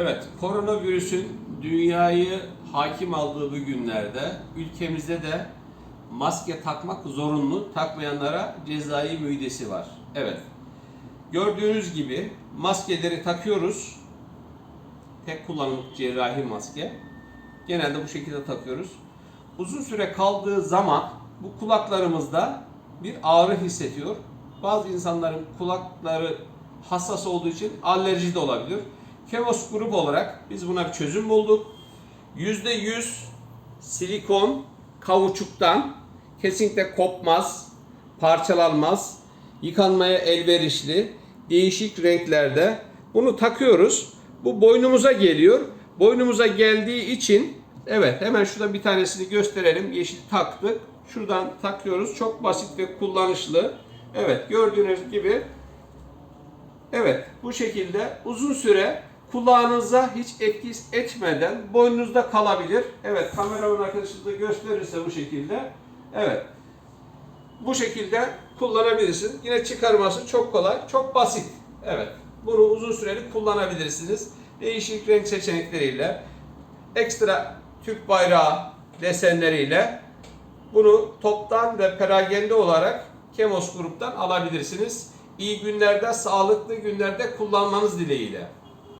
Evet, koronavirüsün dünyayı hakim aldığı bu günlerde ülkemizde de maske takmak zorunlu, takmayanlara cezai müydesi var. Evet, gördüğünüz gibi maskeleri takıyoruz. Tek kullanımlık cerrahi maske. Genelde bu şekilde takıyoruz. Uzun süre kaldığı zaman bu kulaklarımızda bir ağrı hissediyor. Bazı insanların kulakları hassas olduğu için alerji de olabilir. Kevos grup olarak biz buna bir çözüm bulduk. %100 silikon kauçuktan kesinlikle kopmaz, parçalanmaz, yıkanmaya elverişli, değişik renklerde. Bunu takıyoruz. Bu boynumuza geliyor. Boynumuza geldiği için evet hemen şurada bir tanesini gösterelim. Yeşil taktık. Şuradan takıyoruz. Çok basit ve kullanışlı. Evet gördüğünüz gibi Evet, bu şekilde uzun süre kulağınıza hiç etki etmeden boynunuzda kalabilir. Evet, kameraman arkadaşımız da gösterirse bu şekilde. Evet, bu şekilde kullanabilirsin. Yine çıkarması çok kolay, çok basit. Evet, bunu uzun süreli kullanabilirsiniz. Değişik renk seçenekleriyle, ekstra Türk bayrağı desenleriyle bunu toptan ve perakende olarak Kemos gruptan alabilirsiniz. İyi günlerde, sağlıklı günlerde kullanmanız dileğiyle.